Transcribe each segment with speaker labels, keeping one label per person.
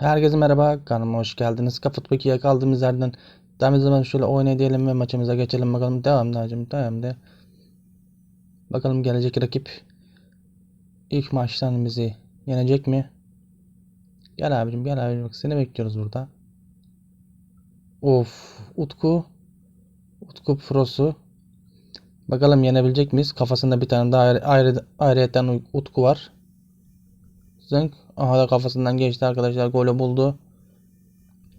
Speaker 1: Herkese merhaba, kanalıma hoş geldiniz. Kaputbaki'ye kaldığımız yerden devam edelim. Şöyle oynayalım ve maçımıza geçelim bakalım. Devam Nacım, devam de. Bakalım gelecek rakip ilk maçtan bizi yenecek mi? Gel abicim, gel abicim. Bak seni bekliyoruz burada. Of, Utku. Utku Prosu. Bakalım yenebilecek miyiz? Kafasında bir tane daha ayrı, ayrı, ayrıyeten Utku var. Zınk. Aha da kafasından geçti arkadaşlar. Golü buldu.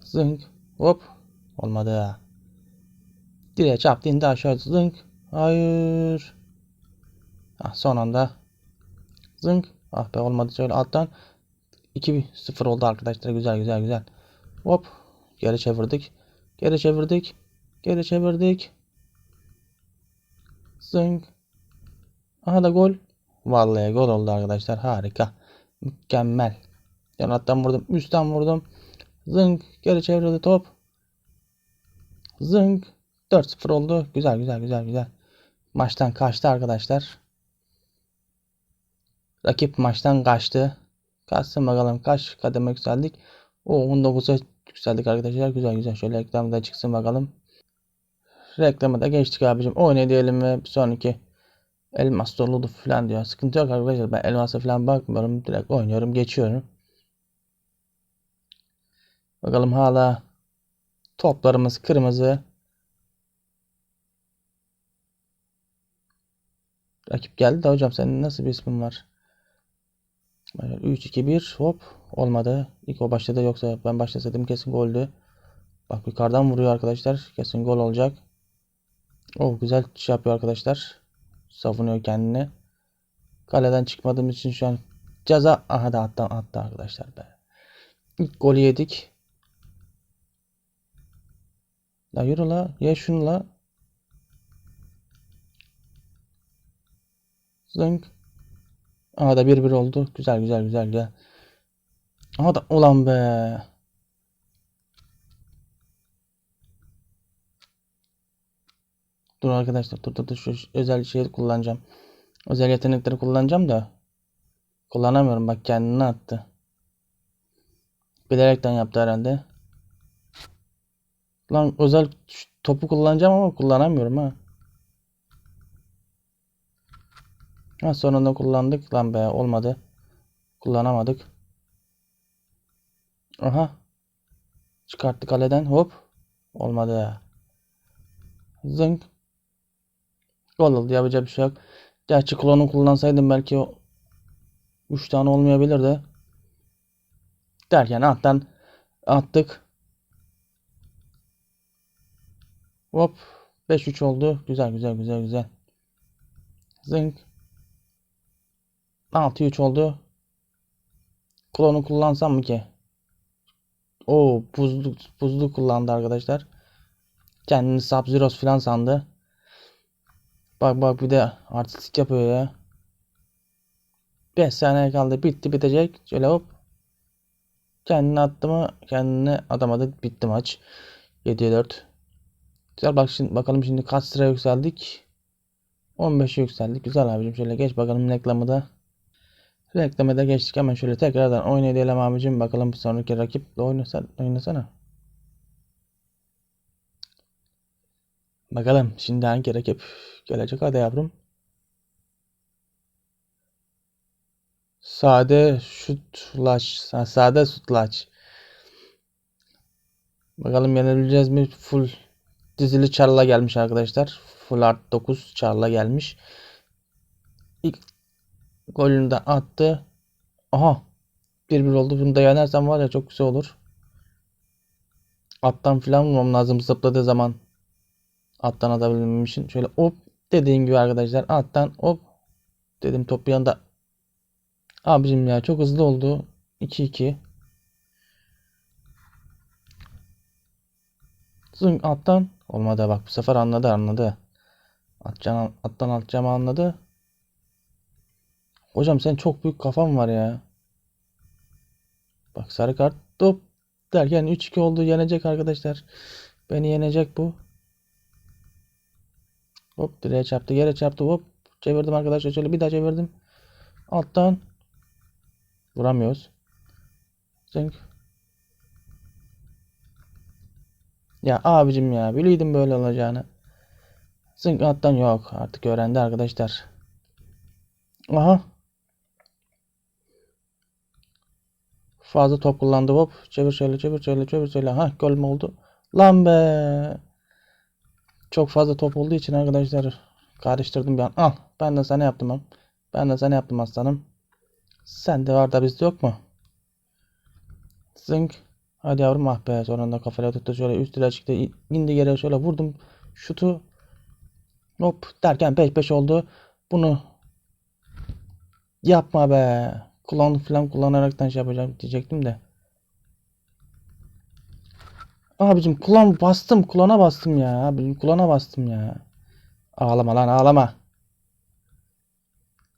Speaker 1: Zınk. Hop. Olmadı. Direğe çarptı indi aşağı. Zınk. Hayır. Ah, son anda. Zınk. Ah be olmadı. Şöyle alttan. 2-0 oldu arkadaşlar. Güzel güzel güzel. Hop. Geri çevirdik. Geri çevirdik. Geri çevirdik. Zınk. Aha da gol. Vallahi gol oldu arkadaşlar. Harika. Mükemmel. Yanattan vurdum. Üstten vurdum. Zınk. Geri çevrildi top. Zınk. 4-0 oldu. Güzel güzel güzel güzel. Maçtan kaçtı arkadaşlar. Rakip maçtan kaçtı. Kaçsın bakalım kaç kademe yükseldik. O 19'a yükseldik arkadaşlar. Güzel güzel. Şöyle reklamda çıksın bakalım. Reklamı da geçtik abicim. Oynay diyelim ve bir sonraki elmas doluydu falan diyor. Sıkıntı yok arkadaşlar. Ben elmasa falan bakmıyorum. Direkt oynuyorum. Geçiyorum. Bakalım hala toplarımız kırmızı. Rakip geldi de hocam senin nasıl bir ismin var? 3 2 1 hop olmadı. İlk o başladı yoksa ben başlasaydım kesin goldü. Bak yukarıdan vuruyor arkadaşlar. Kesin gol olacak. Oh güzel şey yapıyor arkadaşlar. Savunuyor kendini. Kaleden çıkmadığım için şu an ceza aha da attı, attı arkadaşlar be. İlk golü yedik. La yürü la. Ye şunu la. Zınk. Aha da 1-1 oldu. Güzel güzel güzel güzel. Aha da ulan be. Dur arkadaşlar dur dur şu özel şeyi kullanacağım. Özel yetenekleri kullanacağım da kullanamıyorum bak kendini attı. Bilerekten yaptı herhalde. Lan özel topu kullanacağım ama kullanamıyorum ha. Ha sonunda kullandık lan be olmadı. Kullanamadık. Aha. Çıkarttık kaleden hop. Olmadı. Zınk. Oldu yapacak bir şey yok. Gerçi klonu kullansaydım belki o 3 tane olmayabilirdi. Derken alttan attık. Hop 5-3 oldu. Güzel güzel güzel güzel. Zınk. 6-3 oldu. Klonu kullansam mı ki? O buzlu buzlu kullandı arkadaşlar. Kendini Sub-Zeros falan sandı. Bak bak bir de artistik yapıyor ya. 5 saniye kaldı. Bitti bitecek. Şöyle hop. Kendini attı mı? Kendini atamadı. Bitti maç. 7'ye 4. Güzel bak şimdi bakalım şimdi kaç sıra yükseldik. 15'e yükseldik. Güzel abicim. Şöyle geç bakalım reklamı da. Reklamı da geçtik. Hemen şöyle tekrardan oynayalım abicim. Bakalım bir sonraki rakiple oynasana. oynasana. Bakalım şimdi hangi rakip gelecek hadi yavrum. Sade şutlaç. Sade sütlaç. Bakalım yenebileceğiz mi? Full dizili çarla gelmiş arkadaşlar. Full art 9 çarla gelmiş. İlk golünü de attı. Aha. 1-1 oldu. Bunu da yenersem var ya çok güzel olur. Attan filan vurmam lazım zıpladığı zaman. Alttan atabilmem için. Şöyle hop dediğim gibi arkadaşlar alttan hop dedim top bir anda. Abicim ya çok hızlı oldu. 2-2 Zıng alttan. Olmadı bak bu sefer anladı anladı. Atcan alttan atacağımı anladı. Hocam sen çok büyük kafam var ya. Bak sarı kart top derken 3-2 oldu yenecek arkadaşlar. Beni yenecek bu Hop direğe çarptı. Yere çarptı. Hop. Çevirdim arkadaşlar. Şöyle bir daha çevirdim. Alttan. Vuramıyoruz. Zınk. Ya abicim ya. Biliydim böyle olacağını. Zınk alttan yok. Artık öğrendi arkadaşlar. Aha. Fazla top kullandı. Hop. Çevir şöyle çevir şöyle çevir şöyle. Ha gol mü oldu? Lan be. Çok fazla top olduğu için arkadaşlar karıştırdım an. Al. Ben de sana yaptım. Ben de sana yaptım aslanım. Sen de var da bizde yok mu? Zınk. Hadi yavrum ah be. Sonunda kafayla tuttu. Şöyle üstüne çıktı. İ- indi geri şöyle vurdum. Şutu. Hop derken peş peş oldu. Bunu yapma be. Kulağını falan kullanaraktan şey yapacağım diyecektim de. Abicim kulağım bastım. Kulağına bastım ya. Abicim kulağına bastım ya. Ağlama lan ağlama.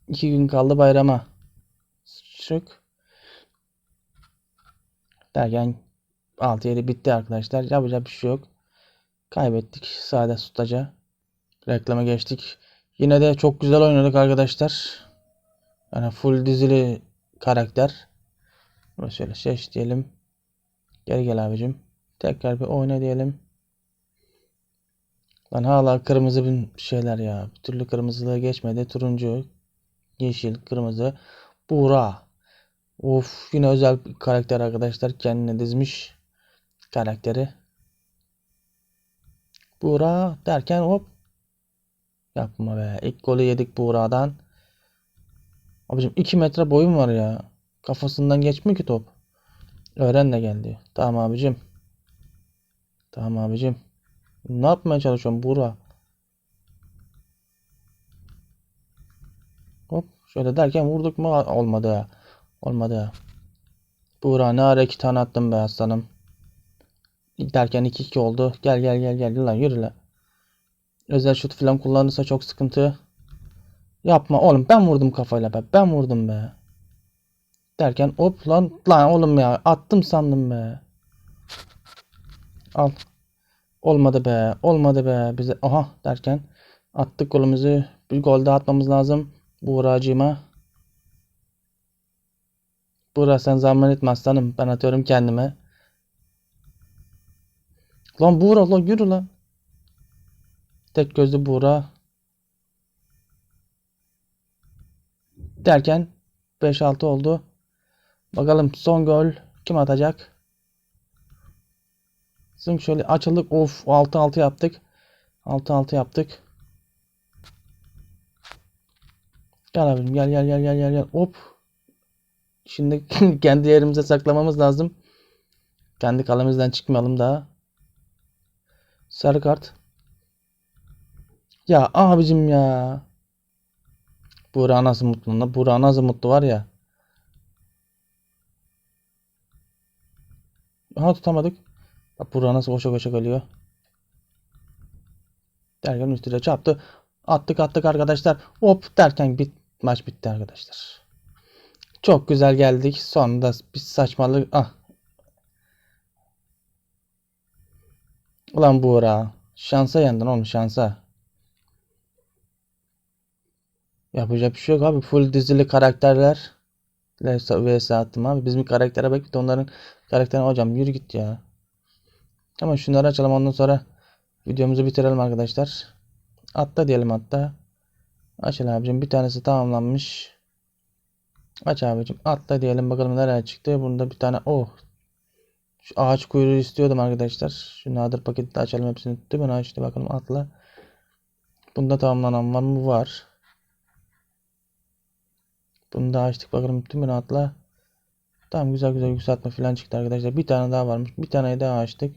Speaker 1: İki gün kaldı bayrama. Şık. Derken 6-7 bitti arkadaşlar. Yapacak bir şey yok. Kaybettik. Sade tutaca. Reklama geçtik. Yine de çok güzel oynadık arkadaşlar. Yani full dizili karakter. Şöyle seç diyelim. Gel gel abicim. Tekrar bir oyna diyelim. Lan hala kırmızı bir şeyler ya. Bir türlü kırmızılığa geçmedi. Turuncu, yeşil, kırmızı. Buğra. Of yine özel bir karakter arkadaşlar. Kendine dizmiş karakteri. Buğra derken hop. Yapma be. İlk golü yedik Buğra'dan. Abicim 2 metre boyum var ya. Kafasından geçmiyor ki top. Öğren de geldi. Tamam abicim. Tamam abicim. Ne yapmaya çalışıyorum Buğra? Hop şöyle derken vurduk mu olmadı. Olmadı. Buğra ne ara iki tane attım be aslanım. Derken 2-2 oldu. Gel gel gel gel lan yürü lan. Özel şut falan kullanırsa çok sıkıntı. Yapma oğlum ben vurdum kafayla be. Ben vurdum be. Derken hop lan lan oğlum ya attım sandım be. Al. Olmadı be. Olmadı be. Bize aha derken attık golümüzü. Bir gol daha atmamız lazım. Buğracığıma. Buğra sen zahmet etme aslanım. Ben atıyorum kendime. Lan Buğra lan yürü lan. Tek gözlü Buğra. Derken 5-6 oldu. Bakalım son gol kim atacak? Zınk şöyle açıldık. Of 6-6 yaptık. 6-6 yaptık. Gel abim gel gel gel gel gel gel. Hop. Şimdi kendi yerimize saklamamız lazım. Kendi kalemizden çıkmayalım daha. Sarı kart. Ya abicim ya. Buğra nasıl mutlu? Buğra nasıl mutlu var ya. Aha tutamadık. Bak Buğra nasıl koşa koşa geliyor. Derken üstüne çarptı. Attık attık arkadaşlar. Hop derken bit maç bitti arkadaşlar. Çok güzel geldik. Sonunda bir saçmalık. Ah. Ulan Buğra. Şansa yendin oğlum şansa. Yapacak bir şey yok abi. Full dizili karakterler. vs attım abi. Bizim karaktere bak bir de onların karakterine hocam yürü git ya. Ama şunları açalım ondan sonra videomuzu bitirelim arkadaşlar. Atla diyelim hatta. Açın abicim bir tanesi tamamlanmış. Aç abicim atla diyelim bakalım nereye çıktı. Bunda bir tane oh. Şu ağaç kuyruğu istiyordum arkadaşlar. Şu nadir paketi de açalım hepsini. Tümünü açtı bakalım atla. Bunda tamamlanan var mı? Var. Bunu da açtık bakalım tümünü atla. Tamam güzel güzel yükseltme falan çıktı arkadaşlar. Bir tane daha varmış. Bir tane daha açtık.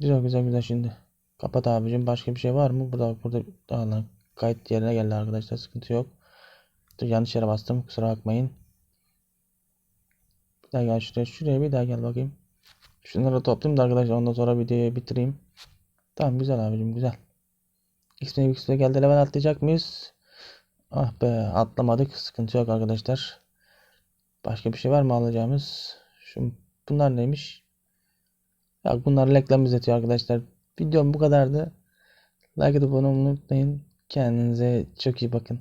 Speaker 1: Güzel güzel güzel şimdi. Kapat abicim. Başka bir şey var mı? Burada burada daha lan kayıt yerine geldi arkadaşlar. Sıkıntı yok. Dur, yanlış yere bastım. Kusura bakmayın. Bir daha gel şuraya. Şuraya bir daha gel bakayım. Şunları toplayayım da arkadaşlar ondan sonra videoyu bitireyim. Tamam güzel abicim güzel. X-Men X'e geldi level atlayacak mıyız? Ah be atlamadık. Sıkıntı yok arkadaşlar. Başka bir şey var mı alacağımız? Şu bunlar neymiş? Ya bunlar reklam izletiyor arkadaşlar. Videom bu kadardı. Like atıp abone olmayı unutmayın. Kendinize çok iyi bakın.